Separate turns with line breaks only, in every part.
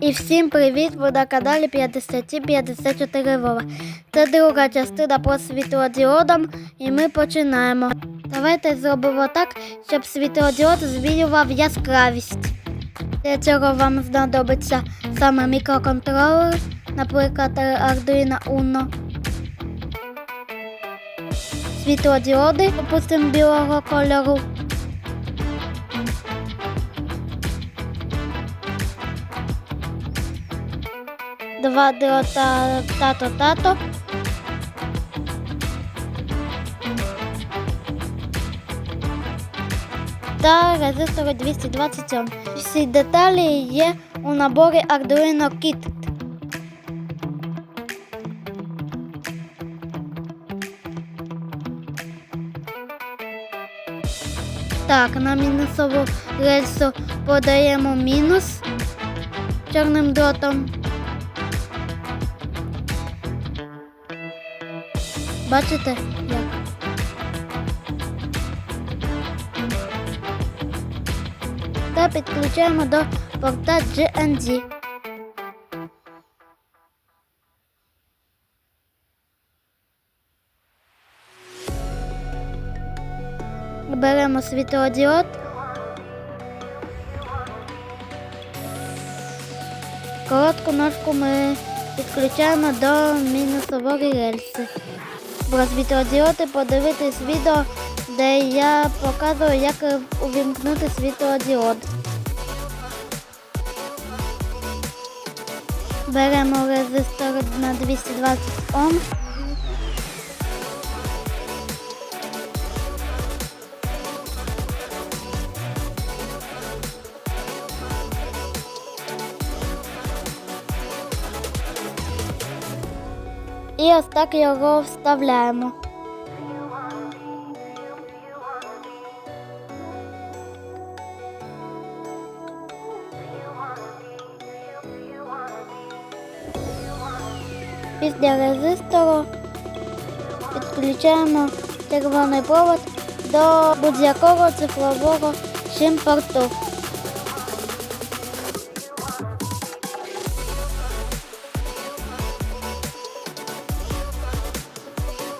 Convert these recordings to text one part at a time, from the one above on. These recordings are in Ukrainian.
І всім привіт! Ви на каналі 5054 Вова. Це друга частина по світлодіодам і ми починаємо. Давайте зробимо так, щоб світлодіод змінював яскравість. Для цього вам знадобиться саме мікроконтролер, наприклад, Arduino Uno. Світлодіоди, допустимо, білого кольору. Два дрота тато-тато. Та резистори 227. Всі деталі є у наборі Arduino Kit. Так, на мінусову рельсу подаємо мінус чорним дротом. Бачите, як? Та підключаємо до порта GND. Беремо світлодіод. Коротку ножку ми підключаємо до мінусової рельси. Про світлодіоди подивитись відео, де я показую, як увімкнути світлодіод. Беремо резистор на 220 Ом. І ось так його вставляємо. Після резистору підключаємо червоний провод до будь-якого цифрового шим-порту.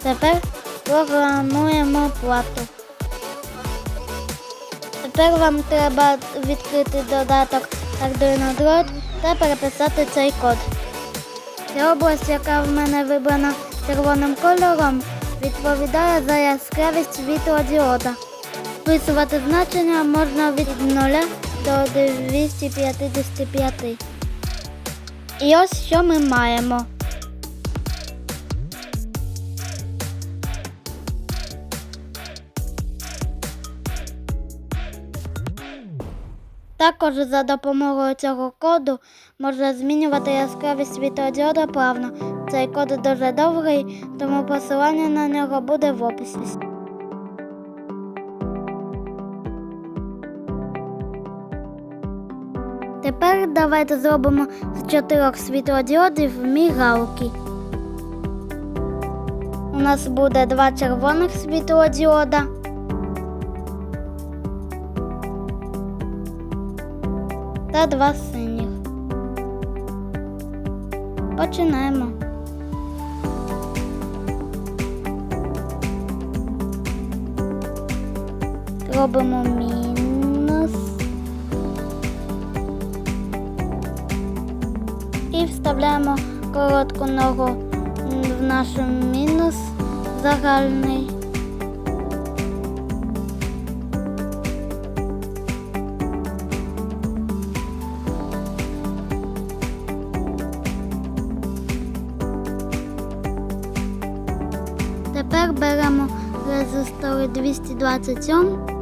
Тепер програмуємо плату. Тепер вам треба відкрити додаток Arduino Draw та переписати цей код. Ця область, яка в мене вибрана червоним кольором, відповідає за яскравість світлодіода. Вписувати значення можна від 0 до 255. І ось що ми маємо. Також за допомогою цього коду можна змінювати яскравість світлодіода плавно. Цей код дуже довгий, тому посилання на нього буде в описі. Тепер давайте зробимо з чотирьох світлодіодів мігалки. У нас буде два червоних світлодіода. Та два синіх. Починаємо. Робимо мінус і вставляємо коротку ногу в наш мінус загальний. Тепер беремо резистори 227.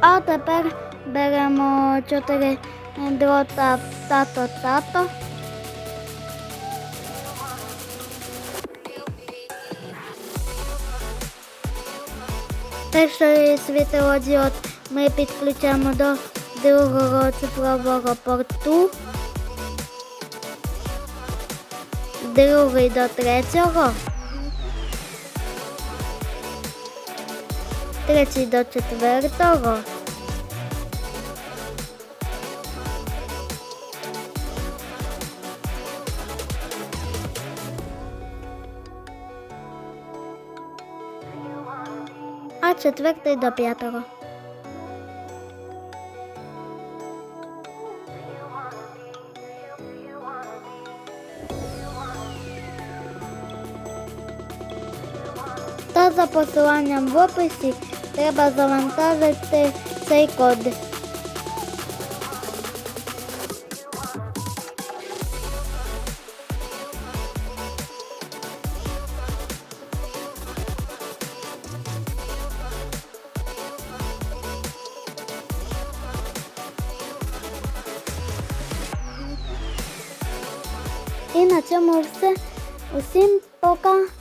А тепер беремо 4 дрота тато-тато. Перший світлодіод ми підключаємо до другого цифрового порту, другий до третього, третій до четвертого. А четвертий до п'ятого. Та за посиланням в описі треба завантажити цей код. І на цьому все. Усім пока!